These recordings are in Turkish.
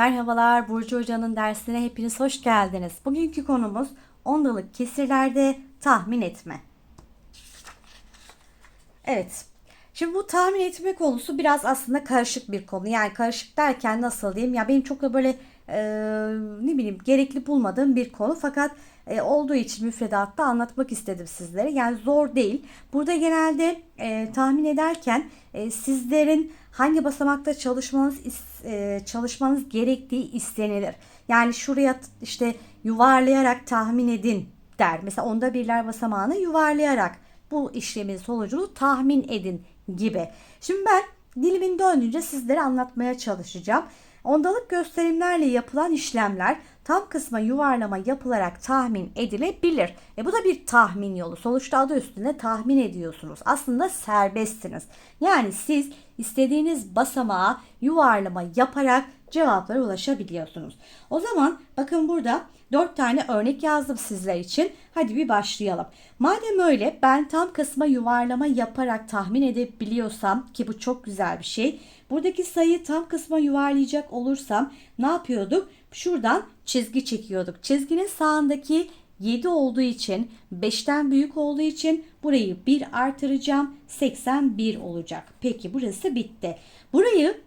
Merhabalar Burcu Hoca'nın dersine hepiniz hoş geldiniz. Bugünkü konumuz ondalık kesirlerde tahmin etme. Evet. Şimdi bu tahmin etme konusu biraz aslında karışık bir konu. Yani karışık derken nasıl diyeyim? Ya benim çok da böyle e, ne bileyim gerekli bulmadığım bir konu. Fakat e, olduğu için müfredatta anlatmak istedim sizlere. Yani zor değil. Burada genelde e, tahmin ederken e, sizlerin hangi basamakta çalışmanız e, çalışmanız gerektiği istenilir. Yani şuraya işte yuvarlayarak tahmin edin der. Mesela onda birler basamağını yuvarlayarak bu işlemin sonucunu tahmin edin gibi. Şimdi ben dilimin döndüğünce sizlere anlatmaya çalışacağım. Ondalık gösterimlerle yapılan işlemler tam kısma yuvarlama yapılarak tahmin edilebilir. E bu da bir tahmin yolu. Sonuçta adı üstünde tahmin ediyorsunuz. Aslında serbestsiniz. Yani siz istediğiniz basamağa yuvarlama yaparak cevaplara ulaşabiliyorsunuz. O zaman bakın burada 4 tane örnek yazdım sizler için. Hadi bir başlayalım. Madem öyle ben tam kısma yuvarlama yaparak tahmin edebiliyorsam ki bu çok güzel bir şey. Buradaki sayıyı tam kısma yuvarlayacak olursam ne yapıyorduk? Şuradan çizgi çekiyorduk. Çizginin sağındaki 7 olduğu için 5'ten büyük olduğu için burayı 1 artıracağım. 81 olacak. Peki burası bitti. Burayı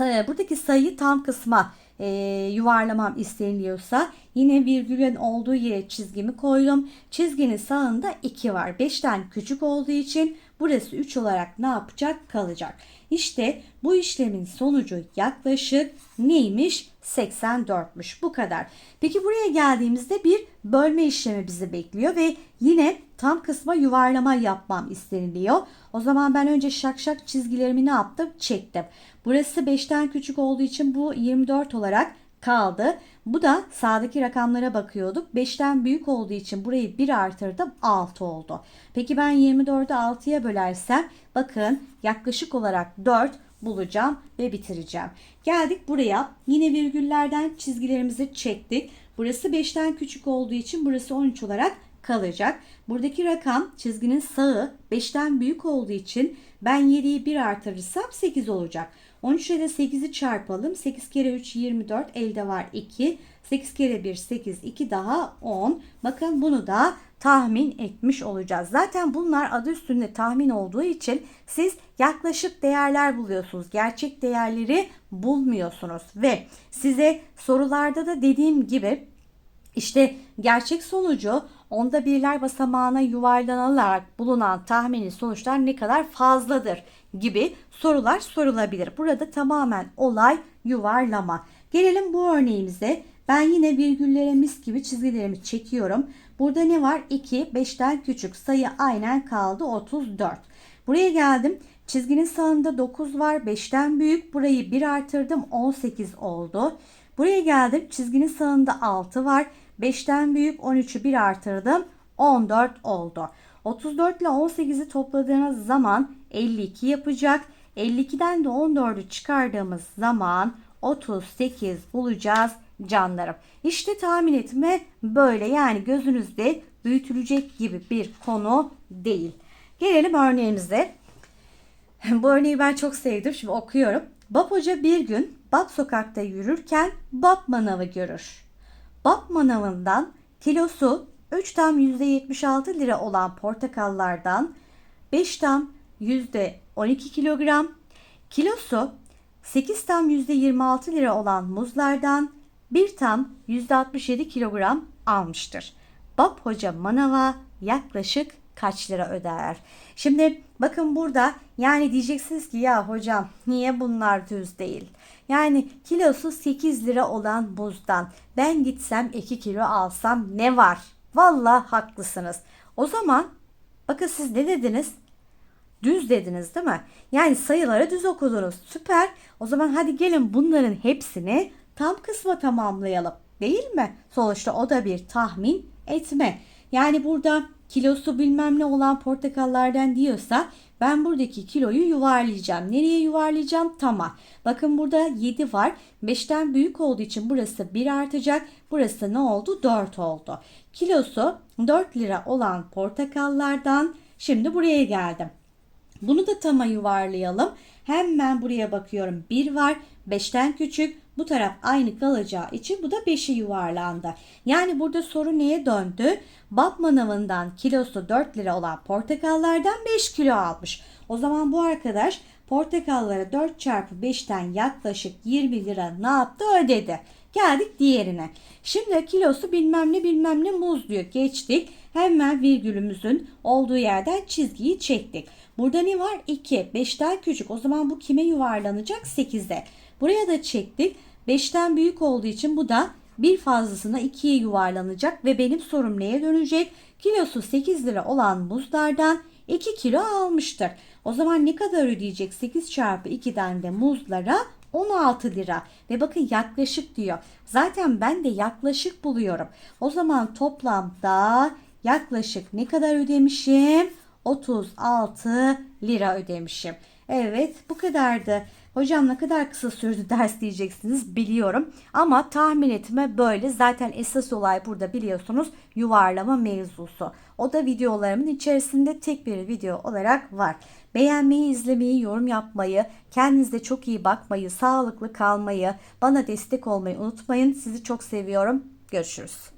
buradaki sayıyı tam kısma e, yuvarlamam isteniliyorsa yine virgülün olduğu yere çizgimi koydum. Çizginin sağında 2 var. 5'ten küçük olduğu için burası 3 olarak ne yapacak? Kalacak. İşte bu işlemin sonucu yaklaşık neymiş? 84'müş. Bu kadar. Peki buraya geldiğimizde bir bölme işlemi bizi bekliyor ve yine tam kısma yuvarlama yapmam isteniliyor. O zaman ben önce şak şak çizgilerimi ne yaptım? Çektim. Burası 5'ten küçük olduğu için bu 24 olarak kaldı. Bu da sağdaki rakamlara bakıyorduk. 5'ten büyük olduğu için burayı 1 artırdım 6 oldu. Peki ben 24'ü 6'ya bölersem bakın yaklaşık olarak 4 bulacağım ve bitireceğim. Geldik buraya. Yine virgüllerden çizgilerimizi çektik. Burası 5'ten küçük olduğu için burası 13 olarak kalacak. Buradaki rakam çizginin sağı 5'ten büyük olduğu için ben 7'yi 1 artırırsam 8 olacak. 13 ile 8'i çarpalım. 8 kere 3 24 elde var 2. 8 kere 1 8 2 daha 10. Bakın bunu da tahmin etmiş olacağız. Zaten bunlar adı üstünde tahmin olduğu için siz yaklaşık değerler buluyorsunuz. Gerçek değerleri bulmuyorsunuz ve size sorularda da dediğim gibi işte gerçek sonucu onda birler basamağına yuvarlanarak bulunan tahmini sonuçlar ne kadar fazladır gibi sorular sorulabilir. Burada tamamen olay yuvarlama. Gelelim bu örneğimize. Ben yine virgüllere mis gibi çizgilerimi çekiyorum. Burada ne var? 2, 5'ten küçük sayı aynen kaldı 34. Buraya geldim. Çizginin sağında 9 var. 5'ten büyük. Burayı 1 artırdım. 18 oldu. Buraya geldim. Çizginin sağında 6 var. 5'ten büyük 13'ü 1 artırdım. 14 oldu. 34 ile 18'i topladığınız zaman 52 yapacak. 52'den de 14'ü çıkardığımız zaman 38 bulacağız canlarım. İşte tahmin etme böyle yani gözünüzde büyütülecek gibi bir konu değil. Gelelim örneğimize. Bu örneği ben çok sevdim. Şimdi okuyorum. Bab Hoca bir gün Bab sokakta yürürken Bab manavı görür. Bab manavından kilosu 3 tam %76 lira olan portakallardan 5 tam %12 kilogram, kilosu 8 tam %26 lira olan muzlardan 1 tam %67 kilogram almıştır. Bab Hoca manava yaklaşık kaç lira öder? Şimdi bakın burada yani diyeceksiniz ki ya hocam niye bunlar düz değil? Yani kilosu 8 lira olan buzdan ben gitsem 2 kilo alsam ne var? Vallahi haklısınız. O zaman bakın siz ne dediniz? Düz dediniz değil mi? Yani sayıları düz okudunuz. Süper. O zaman hadi gelin bunların hepsini tam kısma tamamlayalım. Değil mi? Sonuçta o da bir tahmin etme. Yani burada kilosu bilmem ne olan portakallardan diyorsa ben buradaki kiloyu yuvarlayacağım. Nereye yuvarlayacağım? Tama. Bakın burada 7 var. 5'ten büyük olduğu için burası 1 artacak. Burası ne oldu? 4 oldu. Kilosu 4 lira olan portakallardan şimdi buraya geldim. Bunu da tama yuvarlayalım. Hemen buraya bakıyorum. 1 var. 5'ten küçük. Bu taraf aynı kalacağı için bu da 5'e yuvarlandı. Yani burada soru neye döndü? Bab manavından kilosu 4 lira olan portakallardan 5 kilo almış. O zaman bu arkadaş portakallara 4 çarpı 5'ten yaklaşık 20 lira ne yaptı ödedi. Geldik diğerine. Şimdi kilosu bilmem ne bilmem ne muz diyor. Geçtik. Hemen virgülümüzün olduğu yerden çizgiyi çektik. Burada ne var? 2. 5'ten küçük. O zaman bu kime yuvarlanacak? 8'e. Buraya da çektik. 5'ten büyük olduğu için bu da bir fazlasına 2'ye yuvarlanacak ve benim sorum neye dönecek? Kilosu 8 lira olan muzlardan 2 kilo almıştır. O zaman ne kadar ödeyecek? 8 çarpı 2'den de muzlara 16 lira. Ve bakın yaklaşık diyor. Zaten ben de yaklaşık buluyorum. O zaman toplamda yaklaşık ne kadar ödemişim? 36 lira ödemişim. Evet bu kadardı. Hocam ne kadar kısa sürdü ders diyeceksiniz biliyorum. Ama tahmin etme böyle. Zaten esas olay burada biliyorsunuz yuvarlama mevzusu. O da videolarımın içerisinde tek bir video olarak var. Beğenmeyi, izlemeyi, yorum yapmayı, kendinize çok iyi bakmayı, sağlıklı kalmayı, bana destek olmayı unutmayın. Sizi çok seviyorum. Görüşürüz.